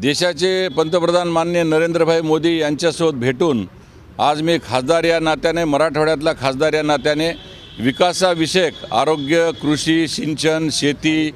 देशाचे पंतप्रधान मान्य नरेंद्रभाई मोदी यांच्यासोबत भेटून आज मी खासदार या नात्याने मराठवाड्यातला खासदार या नात्याने विकासाविषयक आरोग्य कृषी सिंचन शेती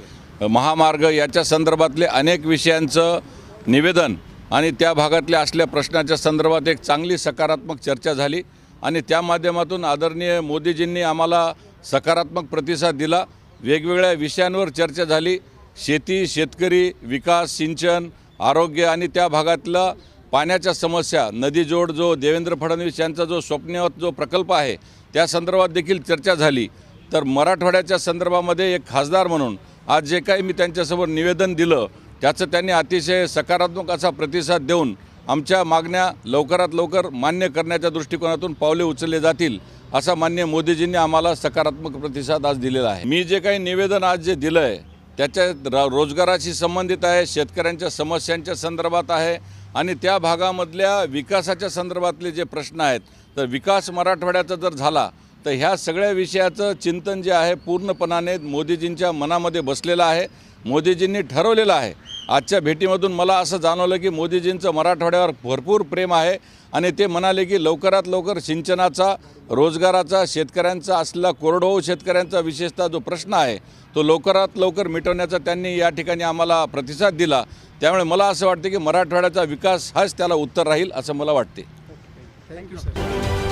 महामार्ग याच्या संदर्भातले अनेक विषयांचं निवेदन आणि त्या भागातल्या असल्या प्रश्नाच्या संदर्भात एक चांगली सकारात्मक चर्चा झाली आणि त्या माध्यमातून आदरणीय मोदीजींनी आम्हाला सकारात्मक प्रतिसाद दिला. वेगवेगळ्या विषयांवर चर्चा झाली. शेती शेतकरी विकास सिंचन आरोग्य आणि त्या भागातलं पाण्याच्या समस्या नदीजोड जो देवेंद्र फडणवीस यांचा जो स्वप्नवत जो प्रकल्प आहे त्या संदर्भात देखील चर्चा झाली. तर मराठवाड्याच्या संदर्भामध्ये एक खासदार म्हणून आज जे काही मी त्यांच्यासमोर निवेदन दिलं त्याचं त्यांनी अतिशय सकारात्मक असा प्रतिसाद देऊन आमच्या मागण्या लवकरात लवकर मान्य करण्याच्या दृष्टिकोनातून पावले उचलले जातील असा मान्य मोदीजींनी आम्हाला सकारात्मक प्रतिसाद आज दिलेला आहे. मी जे काही निवेदन आज जे दिलं आहे त्याच्या रा- रोजगाराशी संबंधित आहे शेतकऱ्यांच्या समस्यांच्या संदर्भात आहे आणि त्या भागामधल्या विकासाच्या संदर्भातले जे प्रश्न आहेत तर विकास मराठवाड्याचा जर झाला तर ह्या सगळ्या विषयाचं चिंतन जे आहे पूर्णपणाने मोदीजींच्या मनामध्ये बसलेलं आहे मोदीजींनी ठरवलेलं आहे. आजच्या भेटीमधून मला असं जाणवलं की मोदीजींचं मराठवाड्यावर भरपूर प्रेम आहे आणि ते म्हणाले की लवकरात लवकर सिंचनाचा रोजगाराचा शेतकऱ्यांचा असलेला कोरडवाहू शेतकऱ्यांचा विशेषतः जो प्रश्न आहे तो लवकरात लवकर मिटवण्याचा त्यांनी या ठिकाणी आम्हाला प्रतिसाद दिला. त्यामुळे मला असं वाटतं की मराठवाड्याचा विकास हाच त्याला उत्तर राहील असं मला वाटते. Thank you sir